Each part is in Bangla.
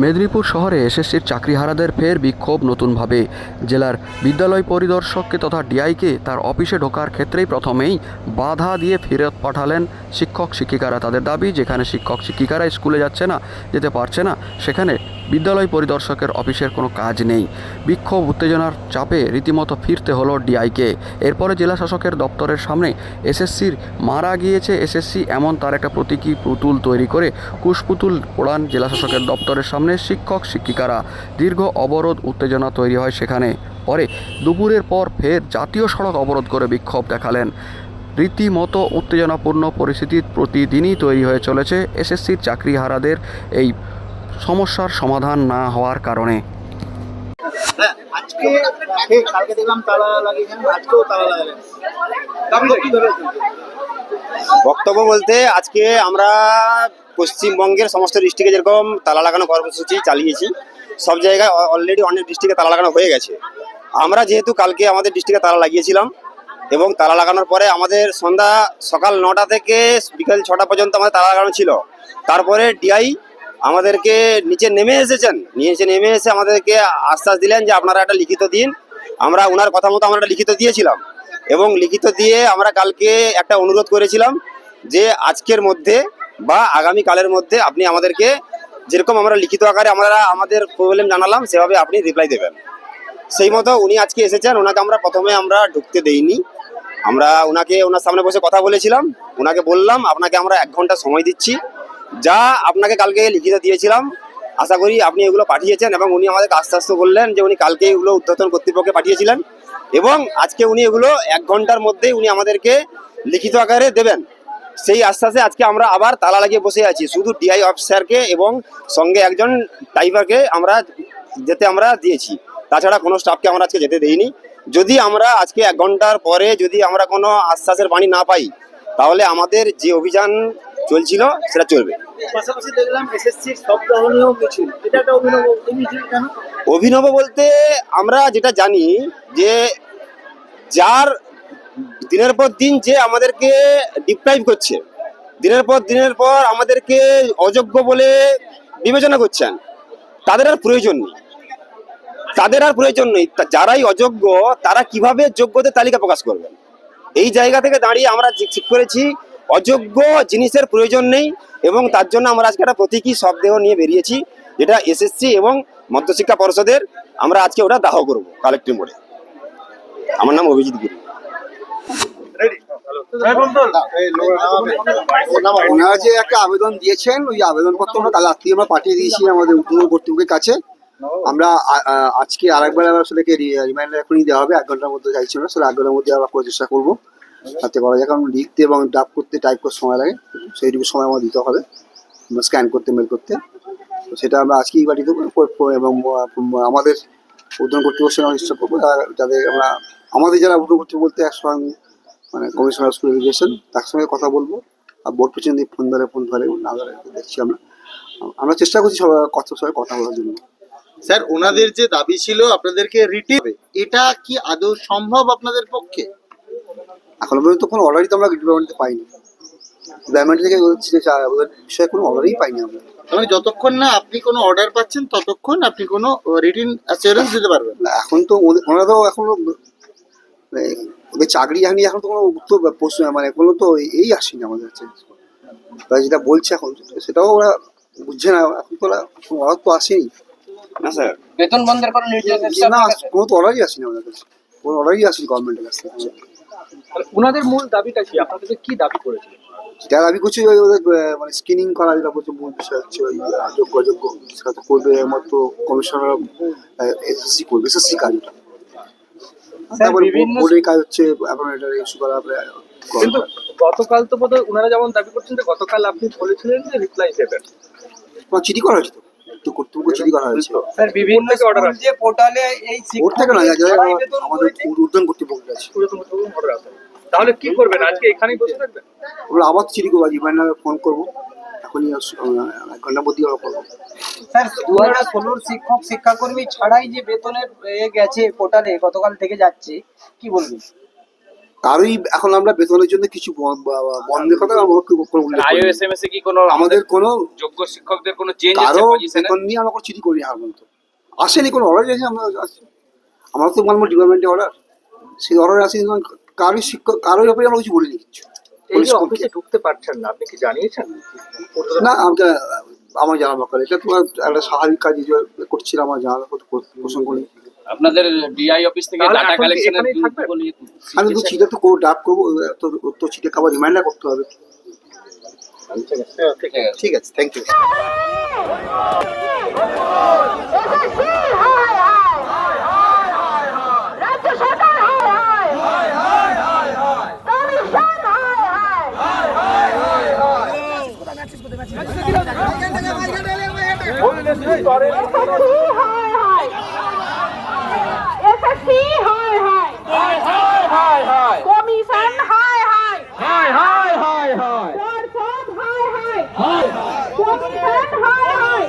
মেদিনীপুর শহরে এসএসসির চাকরিহারাদের ফের বিক্ষোভ নতুনভাবে। জেলার বিদ্যালয় পরিদর্শককে তথা ডিআইকে তার অফিসে ঢোকার ক্ষেত্রেই প্রথমেই বাধা দিয়ে ফেরত পাঠালেন শিক্ষক শিক্ষিকারা। তাদের দাবি, যেখানে শিক্ষক শিক্ষিকারা স্কুলে যাচ্ছে না, যেতে পারছে না, সেখানে বিদ্যালয় পরিদর্শকের অফিসের কোনো কাজ নেই। বিক্ষোভ, উত্তেজনার চাপে রীতিমতো ফিরতে হলো ডিআইকে। এরপরে জেলা শাসকের দপ্তরের সামনে এসএসসির মারা গিয়েছে এসএসসি, এমন তার একটা প্রতীকী পুতুল তৈরি করে কুশপুতুল পোড়ান জেলা শাসকের দপ্তরের সামনে। শিক্ষক শিক্ষিকারা দীর্ঘ অবরোধ উত্তেজনা তৈরি হয় সেখানে। পরে দুপুরের পর ফের জাতীয় সড়ক অবরোধ করে বিক্ষোভ দেখালেন। রীতিমতো উত্তেজনাপূর্ণ পরিস্থিতির প্রতিদিনই তৈরি হয়ে চলেছে এসএসসির চাকরিহারাদের এই সমস্যার সমাধান না হওয়ার কারণে। হ্যাঁ আজকে কালকে দেখলাম তালা লাগিয়েছেন আজকেও তালা লাগালেন। দাবিটা কীভাবে চলবে? বক্তব্য বলতে আজকে আমরা পশ্চিমবঙ্গের সমস্ত ডিস্ট্রিক্টে যেরকম তালা লাগানো কর্মসূচি চালিয়েছি, সব জায়গায় অলরেডি অনেক ডিস্ট্রিক্টে তালা লাগানো হয়ে গেছে। আমরা যেহেতু কালকে আমাদের ডিস্ট্রিক্টে তালা লাগিয়েছিলাম এবং তালা লাগানোর পরে আমাদের সন্ধ্যা সকাল নটা থেকে বিকাল ছটা পর্যন্ত আমাদের তালা লাগানো ছিল। তারপরে ডিআই আমাদেরকে নিচে নেমে এসেছেন। নিচে নেমে এসে আমাদেরকে আশ্বাস দিলেন যে আপনারা একটা লিখিত দিন, আমরা ওনার কথা মতো আমরা একটা লিখিত দিয়েছিলাম এবং লিখিত দিয়ে আমরা কালকে একটা অনুরোধ করেছিলাম যে আজকের মধ্যে বা আগামী কালের মধ্যে আপনি আমাদেরকে যেরকম আমরা লিখিত আকারে আমরা আমাদের প্রবলেম জানালাম, সেভাবে আপনি রিপ্লাই দেবেন। সেই মতো উনি আজকে এসেছেন, ওনাকে আমরা প্রথমে আমরা ঢুকতে দেইনি। আমরা ওনাকে ওনার সামনে বসে কথা বলেছিলাম ওনাকে বললাম, আপনাকে আমরা এক ঘণ্টা সময় দিচ্ছি। যা আপনাকে কালকে লিখিত দিয়েছিলাম, আশা করি আপনি এগুলো পাঠিয়েছেন এবং উনি আমাদেরকে আস্তে বললেন যে উনি কালকে এগুলো উদ্বোধন কর্তৃপক্ষে পাঠিয়েছিলেন এবং আজকে উনি এগুলো এক ঘণ্টার মধ্যেই উনি আমাদেরকে লিখিত আকারে দেবেন। সেই আশ্বাসে আজকে আমরা আবার তালা লাগিয়ে বসে আছি। শুধু ডিআই অফিসারকে এবং সঙ্গে একজন ড্রাইভারকে আমরা যেতে আমরা দিয়েছি। তাছাড়া কোনো স্টাফকে আমরা আজকে যেতে দেইনি। যদি আমরা আজকে এক ঘণ্টার পরে যদি আমরা কোনো আশ্বাসের বাণী না পাই তাহলে আমাদের যে অভিযান চলছিল সেটা চলবে। পাশাপাশি দেখলাম এসএসসির শব্দহনীয় মিছিল। এটা একটা অভিনব এই মিছিল কেন? অভিনব বলতে আমরা যেটা জানি যে যার দিনের পর দিন যে আমাদেরকে ডিপ্রাইভ করছে, দিনের পর দিনের পর আমাদেরকে অযোগ্য বলে বিবেচনা করছেন, তাদের আর প্রয়োজন নেই। তাদের আর প্রয়োজন নেই। যারাই অযোগ্য, তারা কীভাবে যোগ্যদের তালিকা প্রকাশ করবেন এই জায়গা থেকে দাঁড়িয়ে আমরা ঠিক করেছি, অযোগ্য জিনিসের প্রয়োজন নেই এবং তার জন্য আমরা আজকে একটা প্রতীকী শবদেহ নিয়ে বেরিয়েছি, যেটা এসএসসি এবং মধ্যশিক্ষা পর্ষদের আমরা আজকে ওটা দাহ করব কালেক্টর মোড়ে আমার নাম অভিজিৎ গিরি। ওনারা যে একটা আবেদন দিয়েছেন ওই আবেদনপত্র আমরা কাল রাত্রি আমরা পাঠিয়ে দিয়েছি আমাদের উত্তর কর্তৃপক্ষের কাছে। আমরা আজকে আরেকবার আবার সেটাকে রিমাইন্ডার এখনই দেওয়া হবে এক ঘণ্টার মধ্যে চাইছি না সেটা এক ঘণ্টার মধ্যে আমরা করার চেষ্টা করব। তাতে করা যায় কারণ লিখতে এবং ডাব করতে টাইপ করতে সময় লাগে সেইটুকু সময় আমার দিতে হবে স্ক্যান করতে মেল করতে। তো সেটা আমরা আজকেই পাঠিয়ে দেবো এবং আমাদের উদ্যোগ কর্তৃপক্ষের সঙ্গে চেষ্টা করব যাদের আমরা আমাদের যারা উদ্যোগ কর্তৃপক্ষ বলতে এক সঙ্গে মানে কমিশনার স্কুল এডুকেশন তার সঙ্গে কথা বলব। আর বোর্ড পেছন দিয়ে ফোন ধরে ফোন ধরে না ধরে দেখছি আমরা। আমরা চেষ্টা করছি সবাই কথা সবাই কথা বলার জন্য। স্যার ওনাদের যে দাবি ছিল আপনাদেরকে রিটি এটা কি আদৌ সম্ভব আপনাদের পক্ষে? এখন পর্যন্ত কোনো অর্ডারই তো আমরা ডিপার্টমেন্টে পাইনি। ডিপার্টমেন্ট থেকে ওদের বিষয়ে কোনো অর্ডারই পাইনি আমরা। মানে যতক্ষণ না আপনি কোনো অর্ডার পাচ্ছেন ততক্ষণ আপনি কোনো রিটিন অ্যাসিওরেন্স দিতে পারবেন। না এখন তো ওনারা তো এখনও ওদের চাকরি হানি এখন তো কোনো উত্তর প্রশ্ন মানে কোনো তো এই- আসেনি আমাদের কাছে। তারা যেটা বলছে এখন সেটাও ওরা বুঝছে না এখন তো ওরা অর্ডার তো আসেনি। না স্যার। বেতন বন্ধের কোনো নির্দেশ না কোনো তো অর্ডারই আসেনি আমাদের কাছে। কোনো অর্ডারই আসেনি গভর্নমেন্টের কাছ ওনাদের মূল দাবিটা কি? আপনাদের কি দাবি করেছিল যেটা দাবি করছি ওই ওদের মানে স্ক্রিনিং করা যেটা বলছে মূল বিষয় হচ্ছে ওই যোগ্য অযোগ্য সেটা তো করবে একমাত্র কমিশনার এসএসসি করবে এসএসসি কাজ ওটা তারপরে বোর্ডের কাজ হচ্ছে এখন এটা ইস্যু করা হবে কিন্তু গতকাল তো বোধহয় ওনারা যেমন দাবি করছেন যে গতকাল আপনি বলেছিলেন যে রিপ্লাই দেবেন। তোমার চিঠি করা হয়েছে তো। তো কর্তৃপক্ষ চিঠি করা হয়েছে। স্যার বিভিন্ন থেকে order স্কুল যে পোর্টালে এই ওর থেকে না যারা আমাদের কর্তৃপক্ষ আছে। আছে। তাহলে কি করবেন? আজকে এখানেই বসে থাকবেন? আমরা আবার চিঠি করব ফোন করব। এখনই এক ঘণ্টার মধ্যেই করব স্যার দু হাজার ষোলোর শিক্ষক শিক্ষাকর্মী ছাড়াই যে বেতনের এ গেছে পোর্টালে গতকাল থেকে যাচ্ছে কি বলবেন? কারোই এখন আমরা বেতনের জন্য কিছু বন্ধের কথা আমরা কোনো- কোনো উল্লেখ আইওএসএমএস এ কি কোনো আমাদের কোনো যোগ্য শিক্ষকদের কোনো চেঞ্জ আছে পজিশনে বেতন নিয়ে আমরা কোনো চিঠি করি আর পর্যন্ত। আসেনি কোনো অর্ডার আছে আমরা আমরা তো মানব ডিপার্টমেন্টের অর্ডার সেই অর্ডার আসেনি কারোই শিক্ষক কারোর ব্যাপারে আমরা কিছু বলিনি কিছু এই যে অফিসে ঢুকতে পারছেন না আপনি কি জানিয়েছেন না আমাকে আমার জানা দরকার এটা তো একটা স্বাভাবিক কাজ যে করছিলাম আমার জানা প্রসঙ্গ নেই আপনাদের ডিআই অফিস থেকে ডাটা কালেকশনের আমি তো চিঠি তো ডাক করব তো তো চিঠি খাবার রিমাইন্ডার করতে হবে ঠিক আছে থ্যাংক ইউ এসএসসি হায় হায় রাজ্য সরকার হায় হায় কমিশন হায় হায় এসএসসি হায় হায় এসএসসি হায় হায় কমিশন হায় হায় পর্ষদ হায় হায় কমিশন হায় হায়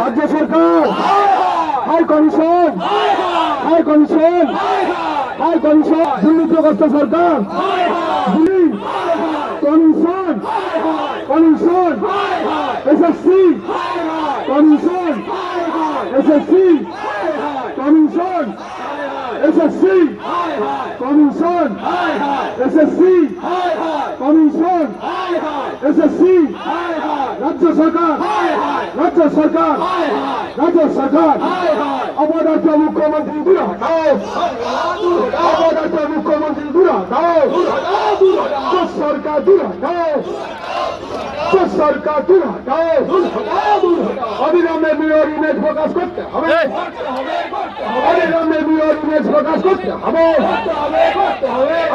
রাজ্য সরকার হাই commission high commission high commission দুর্নীতিগ্রস্ত সরকার commission commission SSC commission SSC commission SSC commission SSC commission SSC রাজ্য সরকার রাজ্য সরকার রাজ্য সরকার অপদার্থ মুখ্যমন্ত্রী দূর হটাও অপদার্থ মুখ্যমন্ত্রী দূর হটাও সরকার দূর হটাও সরকার দূর হটাও অবিলম্বে মেয়র ইমেজ প্রকাশ করতে হবে অবিলম্বে মেয়র ইমেজ প্রকাশ করতে হবে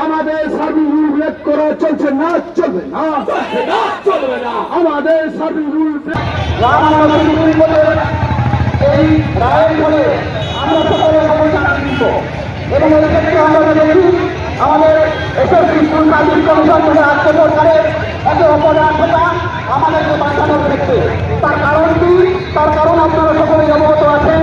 আমাদের সার্ভিস রুল ব্রেক করা চলছে না চলবে না চলবে না আমাদের সার্ভিস রুল এই রায়ের ফলে আমরা সকলে সমস্যা আনন্দিত এবং এই ক্ষেত্রে আমরা দেখি, আমাদের এসএসসি স্কুল সার্ভিস কমিশন থেকে রাজ্য সরকারের এত অপরাধতা আমাদেরকে বাঁচানোর ক্ষেত্রে। তার কারণ কি? তার কারণ আপনারা সকলেই অবগত আছেন,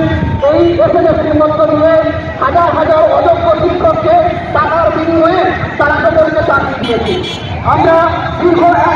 এই এসএসসির মধ্য দিয়ে হাজার হাজার অযোগ্য শিক্ষককে টাকার বিনিময়ে তারা সকলকে চাকরি দিয়েছে। আমরা দীর্ঘ এক